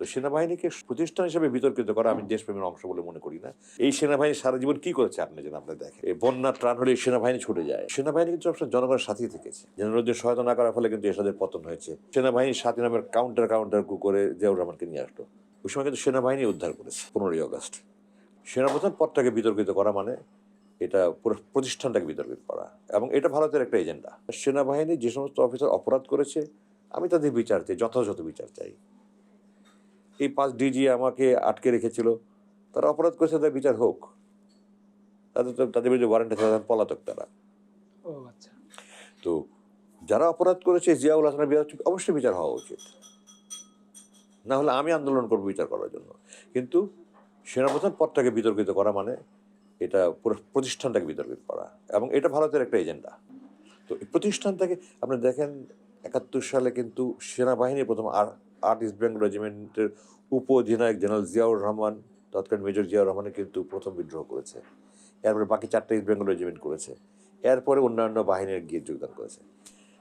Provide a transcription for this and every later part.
তো সেনাবাহিনীকে প্রতিষ্ঠান হিসেবে বিতর্কিত করা আমি দেশপ্রেমের অংশ বলে মনে করি না। এই সেনাবাহিনী সারা জীবন কি করেছে আপনি যেন আপনি দেখেন? এই বন্যা ত্রাণ হলে সেনাবাহিনী ছুটে যায়। সেনাবাহিনী কিন্তু সবসময় জনগণের সাথেই থেকেছে। জনগণদের সহায়তা না করার ফলে কিন্তু এসাদের পতন হয়েছে। সেনাবাহিনী সাথী নামের কাউন্টার কাউন্টার কু করে জিয়াউর রহমানকে নিয়ে আসলো। ওই সময় কিন্তু সেনাবাহিনী উদ্ধার করেছে পনেরোই আগস্ট। সেনাপ্রধান পদটাকে বিতর্কিত করা মানে এটা পুরো প্রতিষ্ঠানটাকে বিতর্কিত করা। এবং এটা ভারতের একটা এজেন্ডা সেনাবাহিনী যে সমস্ত অফিসার অপরাধ করেছে আমি তাদের বিচার চাই যথাযথ বিচার চাই। এই পাঁচ ডিজি আমাকে আটকে রেখেছিল। তারা অপরাধ করেছে তাদের বিচার হোক। তাদের তো তাদের বিরুদ্ধে ওয়ারেন্টে তারা পলাতক তারা। ও আচ্ছা। তো যারা অপরাধ করেছে জিয়াউল হাসানের বিচার অবশ্যই বিচার হওয়া উচিত। না হলে আমি আন্দোলন করব বিচার করার জন্য। কিন্তু সেনাপ্রধান পদটাকে বিতর্কিত করা মানে এটা পুরো প্রতিষ্ঠানটাকে বিতর্কিত করা। এবং এটা ভারতের একটা এজেন্ডা। তো এই প্রতিষ্ঠানটাকে আপনি দেখেন একাত্তর সালে কিন্তু সেনাবাহিনীর প্রথম আর আর্ট ইস্ট বেঙ্গল রেজিমেন্টের উপ অধিনায়ক জেনারেল জিয়াউর রহমান, তৎকালীন মেজর জিয়াউর রহমানের কিন্তু প্রথম বিদ্রোহ করেছে। এরপরে বাকি চারটা ইস্ট বেঙ্গল রেজিমেন্ট করেছে। এরপরে অন্যান্য বাহিনীর গিয়ে যোগদান করেছে।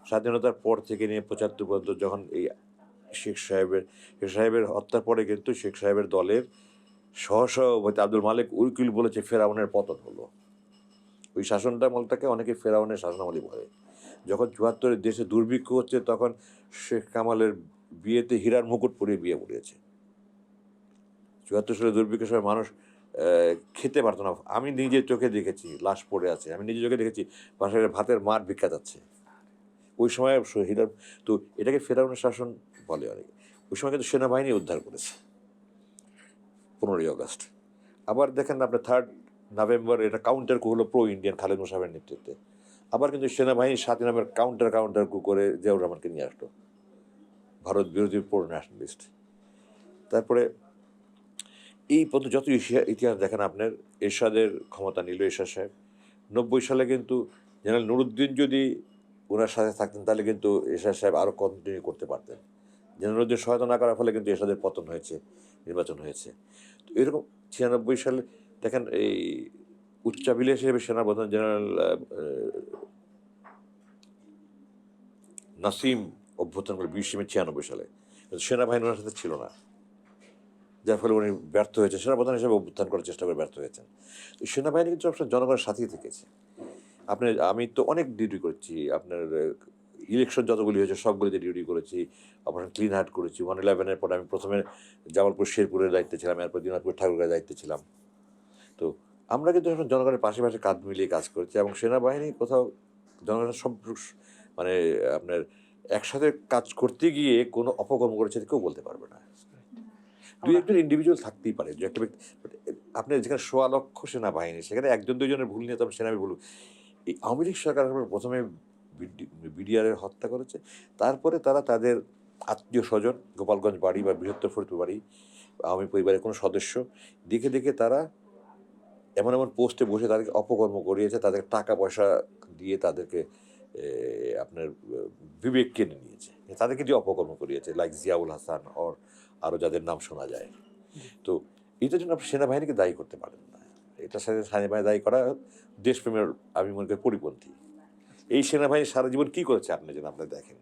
স্বাধীনতার পর থেকে নিয়ে পঁচাত্তর পর্যন্ত যখন এই শেখ সাহেবের শেখ সাহেবের হত্যার পরে কিন্তু শেখ সাহেবের দলের সহসভাপতি আব্দুল মালিক উকিল বলেছে, ফেরাউনের পতন হলো। ওই শাসনটা মলটাকে অনেকে ফেরাউনের শাসনামলি বলে। যখন চুয়াত্তরের দেশে দুর্ভিক্ষ হচ্ছে, তখন শেখ কামালের বিয়েতে হীরার মুকুট পরিয়ে বিয়ে পড়িয়েছে চুয়াত্তর সালে দুর্ভিক্ষের সময় মানুষ খেতে পারতো না। আমি নিজে চোখে দেখেছি, লাশ পড়ে আছে। আমি নিজে চোখে দেখেছি, বাসায় ভাতের মার ভিক্ষা যাচ্ছে। ওই সময় হীরার, তো এটাকে ফেরাউনের শাসন বলে অনেকে। ওই সময় কিন্তু সেনাবাহিনী উদ্ধার করেছে। পনেরোই আগস্ট। আবার দেখেন আপনার থার্ড নভেম্বর এটা কাউন্টার কু হলো প্রো ইন্ডিয়ান খালেদ মুসাফের নেতৃত্বে। আবার কিন্তু সেনাবাহিনী সাথী নামের কাউন্টার কাউন্টার কু করে জিয়াউর রহমানকে নিয়ে আসলো। ভারত বিরোধী প্রো ন্যাশনালিস্ট তারপরে এই পর্যন্ত যত ইতিহা- ইতিহাস দেখেন আপনার, এরশাদের ক্ষমতা নিল এরশাদ সাহেব। নব্বই সালে কিন্তু জেনারেল নুরুদ্দিন যদি ওনার সাথে থাকতেন, তাহলে কিন্তু এরশাদ সাহেব আরও কন্টিনিউ করতে পারতেন। জেনারেল জেনারেলদের সহায়তা না করার ফলে কিন্তু এরশাদের পতন হয়েছে, নির্বাচন হয়েছে। তো এরকম ছিয়ানব্বই সালে দেখেন এই উচ্চাভিলাষ হিসেবে সেনাপ্রধান জেনারেল নাসিম অভ্যুত্থান করে বিশ ছিয়ানব্বই সালে। কিন্তু সেনাবাহিনী ওনার সাথে ছিল না। যার ফলে উনি ব্যর্থ হয়েছে সেনাপ্রধান হিসেবে অভ্যুত্থান করার চেষ্টা করে ব্যর্থ হয়েছেন। সেনাবাহিনী কিন্তু সবসময় জনগণের সাথেই থেকেছে। আপনি, আমি তো অনেক ডিউটি করেছি। আপনার ইলেকশন যতগুলি হয়েছে সবগুলিতে ডিউটি করেছি। অপারেশন ক্লিন হার্ট করেছি। ওয়ান ইলেভেনের পর আমি প্রথমে জামালপুর, শেরপুরের দায়িত্বে ছিলাম। এরপর দিনাজপুর ঠাকুরের দায়িত্বে ছিলাম। তো আমরা কিন্তু এখন জনগণের পাশে পাশে কাঁধ মিলিয়ে কাজ করছি এবং সেনাবাহিনী কোথাও জনগণের সব মানে আপনার একসাথে কাজ করতে গিয়ে কোনো অপকর্ম করেছে কেউ বলতে পারবে না। দুই একজন ইন্ডিভিজুয়াল থাকতেই পারে দু একটা ব্যক্তি but আপনি যেখানে সোয়া লক্ষ সেনাবাহিনী সেখানে একজন দুজনের ভুল নিয়ে তখন সেনাবাহিনী ভুল এই আওয়ামী লীগ সরকার প্রথমে বিডিআরের হত্যা করেছে তারপরে তারা তাদের আত্মীয় স্বজন গোপালগঞ্জ বাড়ি বা বৃহত্তর ফরিদপুর বাড়ি আওয়ামী পরিবারের কোনো সদস্য দেখে দেখে তারা এমন এমন পোস্টে বসে তাদেরকে অপকর্ম করিয়েছে তাদেরকে টাকা পয়সা দিয়ে তাদেরকে আপনার বিবেক কেড়ে নিয়েছে। তাদেরকে দিয়ে অপকর্ম করিয়েছে লাইক জিয়াউল হাসান ওর আরও যাদের নাম শোনা যায়। তো এটার জন্য আপনি সেনাবাহিনীকে দায়ী করতে পারেন না। এটার সাথে সেনাবাহিনী দায়ী করা দেশপ্রেমের আমি মনে করি পরিপন্থী। এই সেনাবাহিনী সারা জীবন কী করেছে আপনি যেন আপনি দেখেন?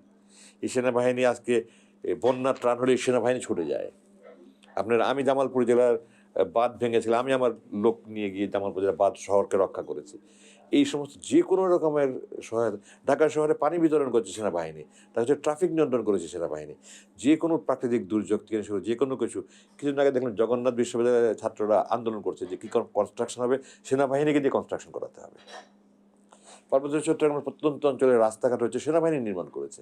এই সেনাবাহিনী আজকে এ, বন্যা ত্রাণ হলে সেনাবাহিনী ছুটে যায়। আপনার আমি জামালপুর জেলার বাঁধ ভেঙেছিলাম আমি আমার লোক নিয়ে গিয়ে জামালপুর জেলার বাঁধ শহরকে রক্ষা করেছি। এই সমস্ত যে কোনো রকমের সহায়তা, ঢাকা শহরে পানি বিতরণ করছে সেনাবাহিনী, তার হচ্ছে ট্রাফিক নিয়ন্ত্রণ করেছে সেনাবাহিনী। যে কোনো প্রাকৃতিক দুর্যোগ থেকে শুরু যে কোনো কিছু কিছুদিন আগে দেখলেন জগন্নাথ বিশ্ববিদ্যালয়ের ছাত্ররা আন্দোলন করছে যে কী কনস্ট্রাকশন হবে, সেনাবাহিনীকে দিয়ে কনস্ট্রাকশন করাতে হবে। পার্বত্য চট্টগ্রামের প্রত্যন্ত অঞ্চলে রাস্তাঘাট হচ্ছে সেনাবাহিনী নির্মাণ করেছে।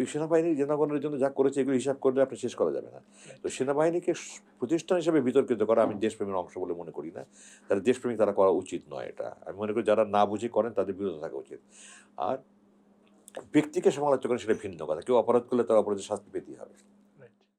এই সেনাবাহিনী জনগণের জন্য যা করেছে এগুলো হিসাব করলে আপনি শেষ করা যাবে না। তো সেনাবাহিনীকে প্রতিষ্ঠান হিসেবে বিতর্কিত করা আমি দেশপ্রেমের অংশ বলে মনে করি না। তারা দেশপ্রেমিক তারা করা উচিত নয় এটা। আমি মনে করি যারা না বুঝে করেন তাদের বিরুদ্ধে থাকা উচিত। আর ব্যক্তিকে সমালোচনা করেন সেটা ভিন্ন কথা। কেউ অপরাধ করলে তার অপরাধের শাস্তি পেতেই হবে।